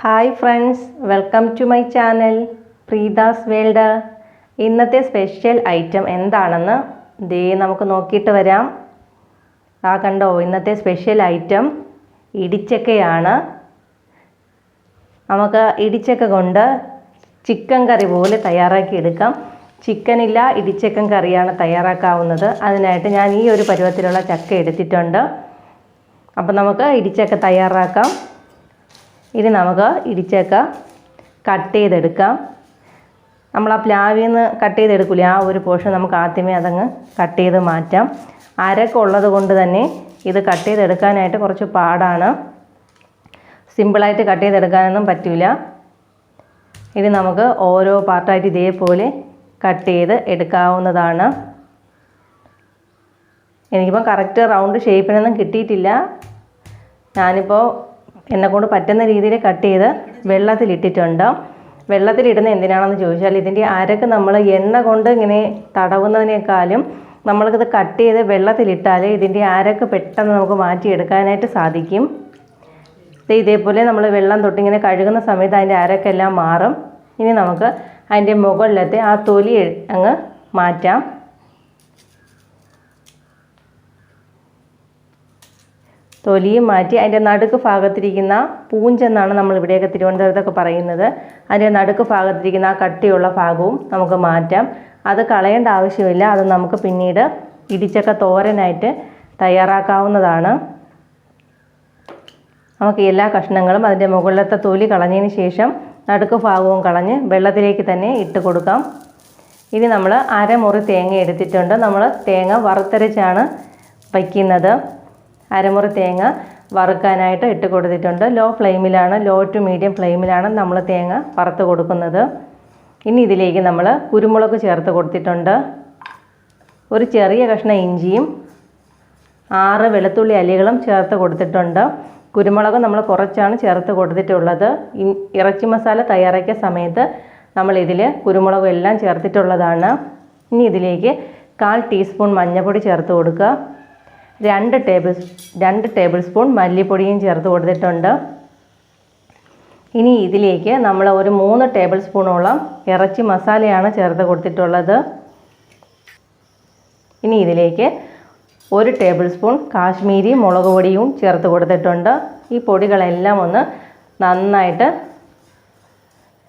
Hi friends welcome to my channel Preetha's world. ഇന്നത്തെ special item എന്താണെന്ന് ദേ നമുക്ക് നോക്കിയിട്ട് വരാം. ആ കണ്ടോ ഇന്നത്തെ സ്പെഷ്യൽ ഐറ്റം ഇടിച്ചക്കയാണ്. നമുക്ക് ഇടിച്ചക്ക കൊണ്ട് ചിക്കൻ കറി പോലെ തയ്യാറാക്കി എടുക്കാം. ചിക്കനില്ല ഇടിച്ചക്കൻ കറിയാണ് തയ്യാറാക്കാവുന്നത്. അതിനായിട്ട് ഞാൻ ഈ ഒരു പരുവത്തിലുള്ള ചക്ക എടുത്തിട്ടുണ്ട്. അപ്പം നമുക്ക് ഇടിച്ചക്ക തയ്യാറാക്കാം. ഇനി നമുക്ക് ഇടിച്ചക്ക. കട്ട് ചെയ്തെടുക്കാം. നമ്മൾ ആ പ്ലാവിൽ നിന്ന് കട്ട് ചെയ്തെടുക്കില്ല ആ ഒരു പോർഷൻ നമുക്ക് ആദ്യമേ അതങ്ങ് കട്ട് ചെയ്ത് മാറ്റാം. അരക്ക് ഉള്ളത് കൊണ്ട് തന്നെ ഇത് കട്ട് ചെയ്തെടുക്കാനായിട്ട് കുറച്ച് പാടാണ്. സിമ്പിളായിട്ട് കട്ട് ചെയ്തെടുക്കാനൊന്നും പറ്റില്ല ഇനി നമുക്ക് ഓരോ പാർട്ടായിട്ട് ഇതേപോലെ കട്ട് ചെയ്ത് എടുക്കാവുന്നതാണ്. എനിക്കിപ്പോൾ കറക്റ്റ് റൗണ്ട് ഷേപ്പിനൊന്നും കിട്ടിയിട്ടില്ല. ഞാനിപ്പോൾ എന്നെക്കൊണ്ട് പറ്റുന്ന രീതിയിൽ കട്ട് ചെയ്ത് വെള്ളത്തിലിട്ടിട്ടുണ്ട്. വെള്ളത്തിലിടുന്ന എന്തിനാണെന്ന് ചോദിച്ചാൽ ഇതിന്റെ അരക്ക് നമ്മൾ എണ്ണ കൊണ്ട് ഇങ്ങനെ തടവുന്നതിനേക്കാളും നമ്മൾക്കിത് കട്ട് ചെയ്ത് വെള്ളത്തിലിട്ടാൽ ഇതിന്റെ അരക്ക് പെട്ടെന്ന് നമുക്ക് മാറ്റിയെടുക്കാനായിട്ട് സാധിക്കും. ഇതേപോലെ നമ്മൾ വെള്ളം തൊട്ടിങ്ങനെ കഴുകുന്ന സമയത്ത് അതിന്റെ അരക്കെല്ലാം മാറും. ഇനി നമുക്ക് അതിന്റെ മുകളിലത്തെ ആ തൊലി അങ്ങ് മാറ്റാം. തൊലിയും മാറ്റി അതിന്റെ നടുക്ക് ഭാഗത്തിരിക്കുന്ന പൂഞ്ചെന്നാണ് നമ്മൾ ഇവിടെയൊക്കെ തിരുവനന്തപുരത്തൊക്കെ പറയുന്നത്. അതിന്റെ നടുക്ക് ഭാഗത്തിരിക്കുന്ന ആ കട്ടിയുള്ള ഭാഗവും നമുക്ക് മാറ്റാം. അത് കളയേണ്ട ആവശ്യമില്ല. അത് നമുക്ക് പിന്നീട് ഇടിച്ചക്ക തോരനായിട്ട് തയ്യാറാക്കാവുന്നതാണ്. നമുക്ക് എല്ലാ കഷ്ണങ്ങളും അതിന്റെ മുകളിലത്തെ തൊലി കളഞ്ഞതിന് ശേഷം നടുക്ക് ഭാഗവും കളഞ്ഞ് വെള്ളത്തിലേക്ക് തന്നെ ഇട്ട് കൊടുക്കാം. ഇനി നമ്മൾ അരമുറി തേങ്ങ എടുത്തിട്ടുണ്ട്. നമ്മൾ തേങ്ങ വറുത്തരച്ചാണ് വയ്ക്കുന്നത്. അരമുറി തേങ്ങ വറുക്കാനായിട്ട് ഇട്ട് കൊടുത്തിട്ടുണ്ട്. ലോ ഫ്ലെയിമിലാണ് ലോ ടു മീഡിയം ഫ്ലെയിമിലാണ് നമ്മൾ തേങ്ങ വറുത്ത് കൊടുക്കുന്നത്. ഇനി ഇതിലേക്ക് നമ്മൾ കുരുമുളക് ചേർത്ത് കൊടുത്തിട്ടുണ്ട്. ഒരു ചെറിയ കഷ്ണം ഇഞ്ചിയും ആറ് വെളുത്തുള്ളി അല്ലികളും ചേർത്ത് കൊടുത്തിട്ടുണ്ട്. കുരുമുളക് നമ്മൾ കുറച്ചാണ് ചേർത്ത് കൊടുത്തിട്ടുള്ളത്. ഇറച്ചി മസാല തയ്യാറാക്കിയ സമയത്ത് നമ്മൾ ഇതിൽ കുരുമുളക് എല്ലാം ചേർത്തിട്ടുള്ളതാണ്. ഇനി ഇതിലേക്ക് കാൽ ടീസ്പൂൺ മഞ്ഞൾപ്പൊടി ചേർത്ത് കൊടുക്കുക. രണ്ട് ടേബിൾ രണ്ട് ടേബിൾ സ്പൂൺ മല്ലിപ്പൊടിയും ചേർത്ത് കൊടുത്തിട്ടുണ്ട്. ഇനി ഇതിലേക്ക് നമ്മൾ ഒരു മൂന്ന് ടേബിൾ സ്പൂണോളം ഇറച്ചി മസാലയാണ് ചേർത്ത് കൊടുത്തിട്ടുള്ളത്. ഇനി ഇതിലേക്ക് ഒരു ടേബിൾ സ്പൂൺ കാശ്മീരി മുളക് പൊടിയും ചേർത്ത് കൊടുത്തിട്ടുണ്ട്. ഈ പൊടികളെല്ലാം ഒന്ന് നന്നായിട്ട്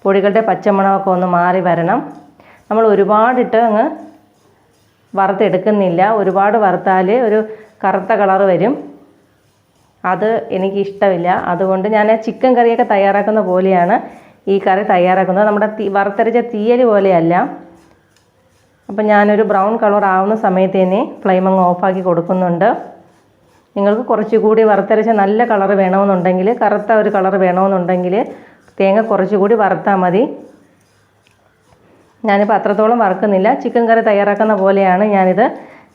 പൊടികളുടെ പച്ചമണമൊക്കെ ഒന്ന് മാറി വരണം. നമ്മൾ ഒരുപാടിട്ട് അങ്ങ് വറുത്തെടുക്കുന്നില്ല. ഒരുപാട് വറുത്താൽ ഒരു കറുത്ത കളർ വരും. അത് എനിക്ക് ഇഷ്ടമില്ല അതുകൊണ്ട് ഞാൻ ചിക്കൻ കറിയൊക്കെ തയ്യാറാക്കുന്ന പോലെയാണ് ഈ കറി തയ്യാറാക്കുന്നത്. നമ്മുടെ തീ വറുത്തരച്ച തീയൽ പോലെയല്ല. അപ്പം ഞാനൊരു ബ്രൗൺ കളർ ആവുന്ന സമയത്ത് തന്നെ ഫ്ലെയിം അങ്ങ് ഓഫാക്കി കൊടുക്കുന്നുണ്ട്. നിങ്ങൾക്ക് കുറച്ചുകൂടി വറുത്തരച്ച നല്ല കളർ വേണമെന്നുണ്ടെങ്കിൽ കറുത്ത ഒരു കളർ വേണമെന്നുണ്ടെങ്കിൽ തേങ്ങ കുറച്ചുകൂടി വറുത്താൽ മതി. ഞാനിപ്പോൾ അത്രത്തോളം വറുക്കുന്നില്ല. ചിക്കൻ കറി തയ്യാറാക്കുന്ന പോലെയാണ് ഞാനിത്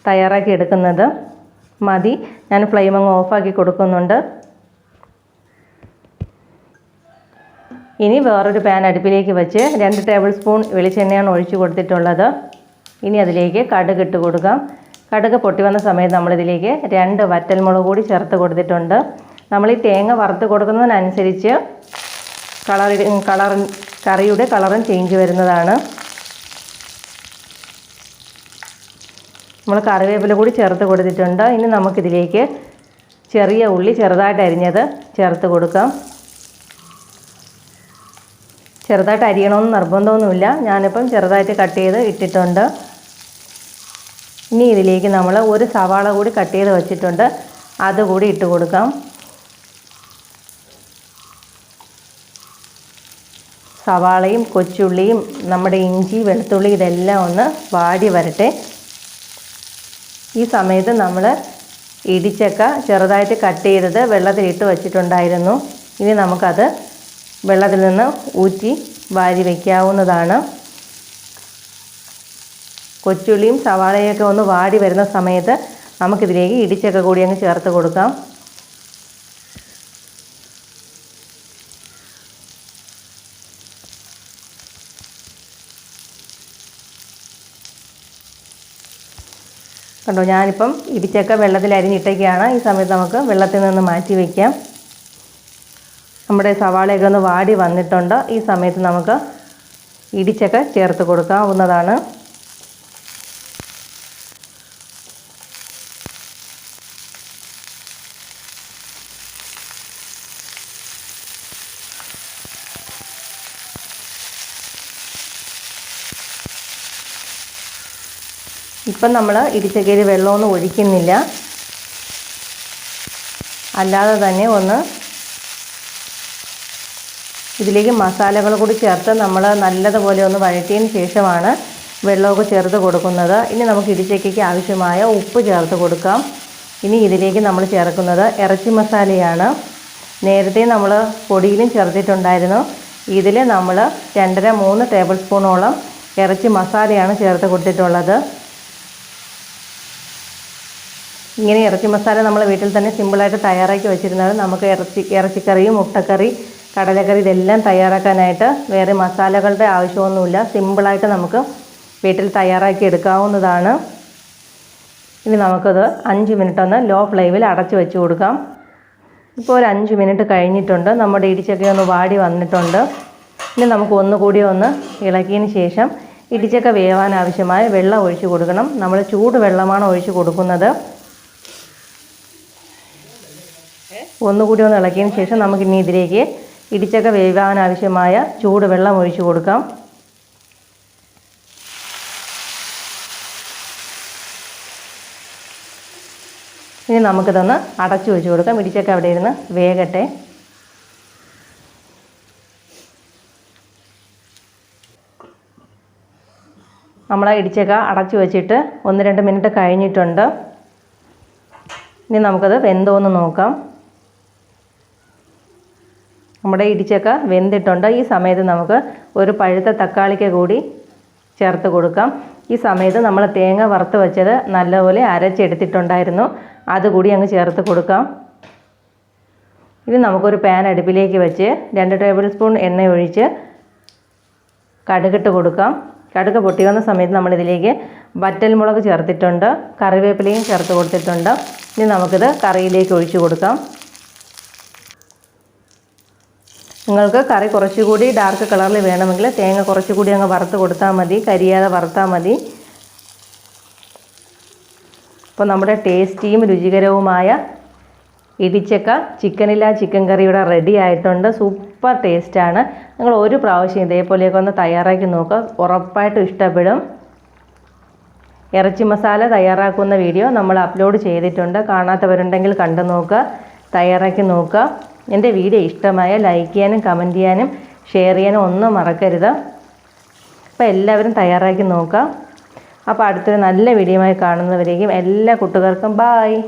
തയ്യാറാക്കി എടുക്കുന്നത്. മതി. ഞാൻ ഫ്ലെയിം അങ്ങ് ഓഫാക്കി കൊടുക്കുന്നുണ്ട്. ഇനി വേറൊരു പാൻ അടുപ്പിലേക്ക് വെച്ച് രണ്ട് ടേബിൾ സ്പൂൺ വെളിച്ചെണ്ണയാണ് ഒഴിച്ചു കൊടുത്തിട്ടുള്ളത്. ഇനി അതിലേക്ക് കടുക് ഇട്ട് കൊടുക്കാം. കടുക് പൊട്ടി വന്ന സമയത്ത് നമ്മളിതിലേക്ക് രണ്ട് വറ്റൽമുളക് കൂടി ചേർത്ത് കൊടുത്തിട്ടുണ്ട്. നമ്മൾ ഈ തേങ്ങ വറുത്ത് കൊടുക്കുന്നതിനനുസരിച്ച് കളർ കളർ കറിയുടെ കളറും ചേഞ്ച് വരുന്നതാണ്. നമ്മൾ കറിവേപ്പില കൂടി ചേർത്ത് കൊടുത്തിട്ടുണ്ട്. ഇനി നമുക്കിതിലേക്ക് ചെറിയ ഉള്ളി ചെറുതായിട്ട് അരിഞ്ഞത് ചേർത്ത് കൊടുക്കാം. ചെറുതായിട്ട് അരിയണമെന്ന് നിർബന്ധമൊന്നുമില്ല. ഞാനിപ്പം ചെറുതായിട്ട് കട്ട് ചെയ്ത് ഇട്ടിട്ടുണ്ട്. ഇനി ഇതിലേക്ക് നമ്മൾ ഒരു സവാള കൂടി കട്ട് ചെയ്ത് വച്ചിട്ടുണ്ട്. അതുകൂടി ഇട്ട് കൊടുക്കാം. സവാളയും കൊച്ചുള്ളിയും നമ്മുടെ ഇഞ്ചി വെളുത്തുള്ളി ഇതെല്ലാം ഒന്ന് വാടി വരട്ടെ. ഈ സമയത്ത് നമ്മൾ ഇടിച്ചക്ക ചെറുതായിട്ട് കട്ട് ചെയ്തത് വെള്ളത്തിലിട്ട് വച്ചിട്ടുണ്ടായിരുന്നു. ഇനി നമുക്കത് വെള്ളത്തിൽ നിന്ന് ഊറ്റി വാരി വയ്ക്കാവുന്നതാണ് കൊച്ചുള്ളിയും സവാളയൊക്കെ ഒന്ന് വാടി വരുന്ന സമയത്ത് നമുക്കിതിലേക്ക് ഇടിച്ചക്ക കൂടി അങ്ങ് ചേർത്ത് കൊടുക്കാം. കണ്ടോ ഞാനിപ്പം ഇടിച്ചക്ക വെള്ളത്തിൽ അരിഞ്ഞിട്ടൊക്കെയാണ്. ഈ സമയത്ത് നമുക്ക് വെള്ളത്തിൽ നിന്ന് മാറ്റി വയ്ക്കാം നമ്മുടെ സവാളയൊക്കെ ഒന്ന് വാടി വന്നിട്ടുണ്ട്. ഈ സമയത്ത് നമുക്ക് ഇടിച്ചക്ക ചേർത്ത് കൊടുക്കാവുന്നതാണ്. ഇപ്പം നമ്മൾ ഇടിച്ചക്കയിൽ വെള്ളമൊന്നും ഒഴിക്കുന്നില്ല. അല്ലാതെ തന്നെ ഒന്ന് ഇതിലേക്ക് മസാലകൾ കൂടി ചേർത്ത് നമ്മൾ നല്ലതുപോലെ ഒന്ന് വഴറ്റിയതിന് ശേഷമാണ് വെള്ളമൊക്കെ ചേർത്ത് കൊടുക്കുന്നത്. ഇനി നമുക്ക് ഇടിച്ചക്കയ്ക്ക് ആവശ്യമായ ഉപ്പ് ചേർത്ത് കൊടുക്കാം. ഇനി ഇതിലേക്ക് നമ്മൾ ചേർക്കുന്നത് ഇറച്ചി മസാലയാണ്. നേരത്തെ നമ്മൾ പൊടിയിലും ചേർത്തിട്ടുണ്ടായിരുന്നു. ഇതിൽ നമ്മൾ രണ്ടര മൂന്ന് ടേബിൾ സ്പൂണോളം ഇറച്ചി മസാലയാണ് ചേർത്ത് കൊടുത്തിട്ടുള്ളത്. ഇങ്ങനെ ഇറച്ചി മസാല നമ്മൾ വീട്ടിൽ തന്നെ സിമ്പിളായിട്ട് തയ്യാറാക്കി വെച്ചിരുന്നത്. നമുക്ക് ഇറച്ചി ഇറച്ചിക്കറി മുട്ടക്കറി കടലക്കറി ഇതെല്ലാം തയ്യാറാക്കാനായിട്ട് വേറെ മസാലകളുടെ ആവശ്യമൊന്നുമില്ല. സിമ്പിളായിട്ട് നമുക്ക് വീട്ടിൽ തയ്യാറാക്കി എടുക്കാവുന്നതാണ്. ഇനി നമുക്കത് അഞ്ച് മിനിറ്റ് ഒന്ന് ലോ ഫ്ലെയിമിൽ അടച്ചു വെച്ച് കൊടുക്കാം. ഇപ്പോൾ ഒരു അഞ്ച് മിനിറ്റ് കഴിഞ്ഞിട്ടുണ്ട്. നമ്മുടെ ഇടിച്ചക്ക ഒന്ന് വാടി വന്നിട്ടുണ്ട്. ഇനി നമുക്ക് ഒന്നുകൂടി ഒന്ന് ഇളക്കിയതിന് ശേഷം ഇടിച്ചക്ക വേവാൻ ആവശ്യമായ വെള്ളം ഒഴിച്ച് കൊടുക്കണം. നമ്മൾ ചൂട് വെള്ളമാണ് ഒഴിച്ച് കൊടുക്കുന്നത്. ഒന്നുകൂടി ഒന്ന് ഇളക്കിയതിന് ശേഷം നമുക്ക് ഇനി ഇതിലേക്ക് ഇടിച്ചക്ക വേവാൻ ആവശ്യമായ ചൂട് വെള്ളം ഒഴിച്ച് കൊടുക്കാം. ഇനി നമുക്കിതൊന്ന് അടച്ചു വെച്ച് കൊടുക്കാം. ഇടിച്ചക്ക അവിടെ ഇരുന്ന് വേകട്ടെ. നമ്മൾ ഇടിച്ചക്ക അടച്ചു വെച്ചിട്ട് ഒന്ന് രണ്ട് മിനിറ്റ് കഴിഞ്ഞിട്ടുണ്ട്. ഇനി നമുക്കത് വെന്തോന്ന് നോക്കാം. നമ്മുടെ ഇടിച്ചക്ക വെന്തിട്ടുണ്ട്. ഈ സമയത്ത് നമുക്ക് ഒരു പഴുത്ത തക്കാളിക്ക കൂടി ചേർത്ത് കൊടുക്കാം. ഈ സമയത്ത് നമ്മൾ തേങ്ങ വറുത്ത് വെച്ചത് നല്ലപോലെ അരച്ചെടുത്തിട്ടുണ്ടായിരുന്നു. അതുകൂടി അങ്ങ് ചേർത്ത് കൊടുക്കാം. ഇനി നമുക്കൊരു പാൻ അടുപ്പിലേക്ക് വെച്ച് രണ്ട് ടേബിൾ സ്പൂൺ എണ്ണ ഒഴിച്ച് കടുകിട്ട് കൊടുക്കാം. കടുക് പൊട്ടി വന്ന സമയത്ത് നമ്മളിതിലേക്ക് വറ്റൽമുളക് ചേർത്തിട്ടുണ്ട്. കറിവേപ്പിലയും ചേർത്ത് കൊടുത്തിട്ടുണ്ട്. ഇനി നമുക്കിത് കറിയിലേക്ക് ഒഴിച്ച് കൊടുക്കാം. നിങ്ങൾക്ക് കറി കുറച്ചുകൂടി ഡാർക്ക് കളറിൽ വേണമെങ്കിൽ തേങ്ങ കുറച്ചുകൂടി അങ്ങ് വറുത്ത് കൊടുത്താൽ മതി കരിയാതെ വറുത്താൽ മതി. അപ്പോൾ നമ്മുടെ ടേസ്റ്റിയും രുചികരവുമായ ഇടിച്ചക്ക ചിക്കനില്ല ചിക്കൻ കറിയുടെ റെഡി ആയിട്ടുണ്ട്. സൂപ്പർ ടേസ്റ്റാണ് നിങ്ങൾ ഒരു പ്രാവശ്യം ഇതേപോലെയൊക്കെ ഒന്ന് തയ്യാറാക്കി നോക്കുക ഉറപ്പായിട്ടും ഇഷ്ടപ്പെടും. ഇറച്ചി മസാല തയ്യാറാക്കുന്ന വീഡിയോ നമ്മൾ അപ്ലോഡ് ചെയ്തിട്ടുണ്ട്. കാണാത്തവരുണ്ടെങ്കിൽ കണ്ടു നോക്കുക തയ്യാറാക്കി നോക്കുക എന്റെ വീഡിയോ ഇഷ്ടമായ ലൈക്ക് ചെയ്യാനും കമന്റ് ചെയ്യാനും ഷെയർ ചെയ്യാനും ഒന്നും മറക്കരുത്. അപ്പോൾ എല്ലാവരും തയ്യാറാക്കി നോക്കാം. അപ്പോൾ അടുത്തൊരു നല്ല വീഡിയോയുമായി കാണുന്നവരേക്കും എല്ലാ കുട്ടികൾക്കും ബായ്